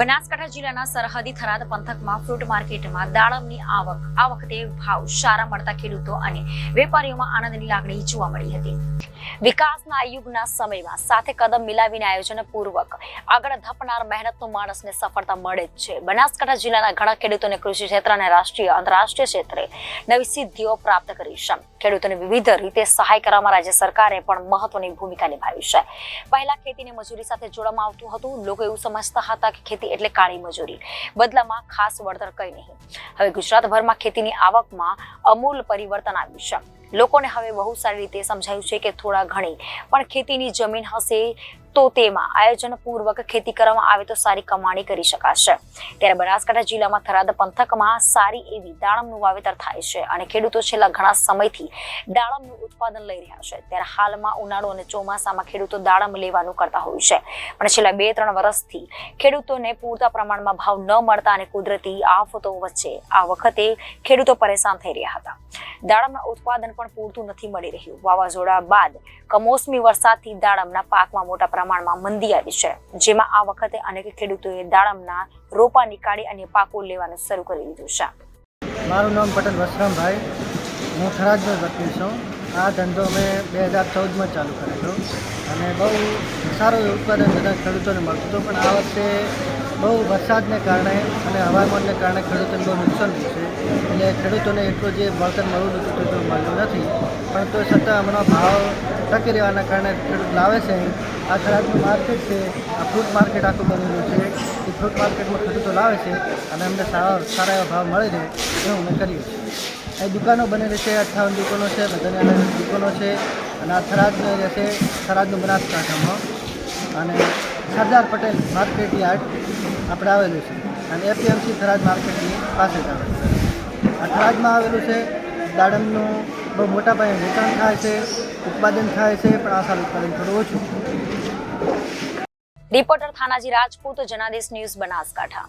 બનાસકાંઠા જિલ્લાના સરહદી થરાદ પંથકમાં ફ્રૂટ માર્કેટમાં દાડમની આવક. આ વખતે ભાવ સારા મળતા ખેડૂતો અને વેપારીઓમાં આનંદની લાગણી જોવા મળી હતી. વિકાસના યુગના સમયમાં સાથે કદમ મિલાવીને આયોજન પૂર્વક આગળ ધપનાર મહેનતનો માણસને સફળતા મળે જ છે. બનાસકાંઠા જિલ્લાના ઘણા ખેડૂતોને કૃષિ ક્ષેત્ર અને રાષ્ટ્રીય આંતરરાષ્ટ્રીય ક્ષેત્રે નવી સિદ્ધિઓ પ્રાપ્ત કરી છે. ખેડૂતોને વિવિધ રીતે સહાય કરવામાં રાજ્ય સરકારે પણ મહત્વની ભૂમિકા નિભાવી છે. પહેલા ખેતીને મજૂરી સાથે જોડવામાં આવતું હતું. લોકો એવું સમજતા હતા કે ખેતી એટલે કાળી મજૂરી. બદલામાં ખાસ વળતર કંઈ નહીં. હવે ગુજરાતભરમાં ખેતીની આવકમાં અમૂલ પરિવર્તન આવ્યું છે. લોકોને હવે બહુ સારી રીતે સમજાયું છે કે થોડા ઘણી. પણ ખેતીની જમીન હશે તો તેમાં આયોજન પૂર્વક ખેતી કરવામાં આવે તો સારી કમાણી કરી શકાશે. ત્યારે બનાસકાંઠા જિલ્લામાં થરાદ પંથકમાં સારી એવી દાડમનું વાવેતર થાય છે અને ખેડૂતો છેલ્લા ઘણા સમયથી દાડમનું ઉત્પાદન લઈ રહ્યા છે. ત્યારે હાલમાં ઉનાળો અને ચોમાસામાં ખેડૂતો દાડમ લેવાનું કરતા હોય છે. પણ છેલ્લા બે ત્રણ વર્ષથી ખેડૂતોને પૂરતા પ્રમાણમાં ભાવ ન મળતા અને કુદરતી આફતો વચ્ચે આ વખતે ખેડૂતો પરેશાન થઈ રહ્યા હતા. દાડમના ઉત્પાદન પણ પૂરતું નથી મળી રહ્યું. વાવાઝોડા બાદ કમોસમી વરસાદથી દાડમના પાકમાં મોટા પ્રમાણમાં મંદી આવી છે. જેમાં આ વખતે અનેક ખેડૂતોએ દાડમના રોપા નીકાળી અને પાકો લેવાનું શરૂ કરી દીધું છે. મારું નામ પટેલ વસરામભાઈ. હું થરાદનો વકીલ છું. આ ધંધો અમે બે હજાર ચૌદમાં ચાલુ કરેલો અને બહુ સારું ઉત્પાદન બધા ખેડૂતોને મળતું હતું. પણ આ વખતે બહુ વરસાદને કારણે અને હવામાનને કારણે ખેડૂતોને બહુ નુકસાન થયું છે. એટલે ખેડૂતોને એટલું જે વળતર મળવું હતું તેટલું મળ્યું નથી. પણ તો છતાં હમણાં ભાવ ટકી રહેવાના કારણે ખેડૂત લાવે છે. આ ખરાબનું માર્કેટ છે. આ ફ્રૂટ માર્કેટ આખું બનેલું છે. એ ફ્રૂટ માર્કેટમાં ખેડૂતો લાવે છે અને અમને સારા સારા એવા ભાવ મળે છે એવું અમે કરીએ છીએ. અહીં દુકાનો બનેલી છે અઠ્ઠાવન દુકાનો છે, બધાની અલગ દુકાનો છે અને આ થરાદનું છે થરાદનું બનાસકાંઠામાં. અને સરદાર પટેલ માર્કેટ યાર્ડ આપણે આવેલું છે. અને એપીએમસી થરાદ માર્કેટની પાસે જ આવેલું છે. આ થરાદમાં આવેલું છે. દાડમનું બહુ મોટા પાયે વેચાણ થાય છે, ઉત્પાદન થાય છે, પણ આ સાલ ઉત્પાદન થોડું ઓછું રિપોર્ટર થાનાજી રાજપૂત, જનાદેશ ન્યૂઝ બનાસકાંઠા.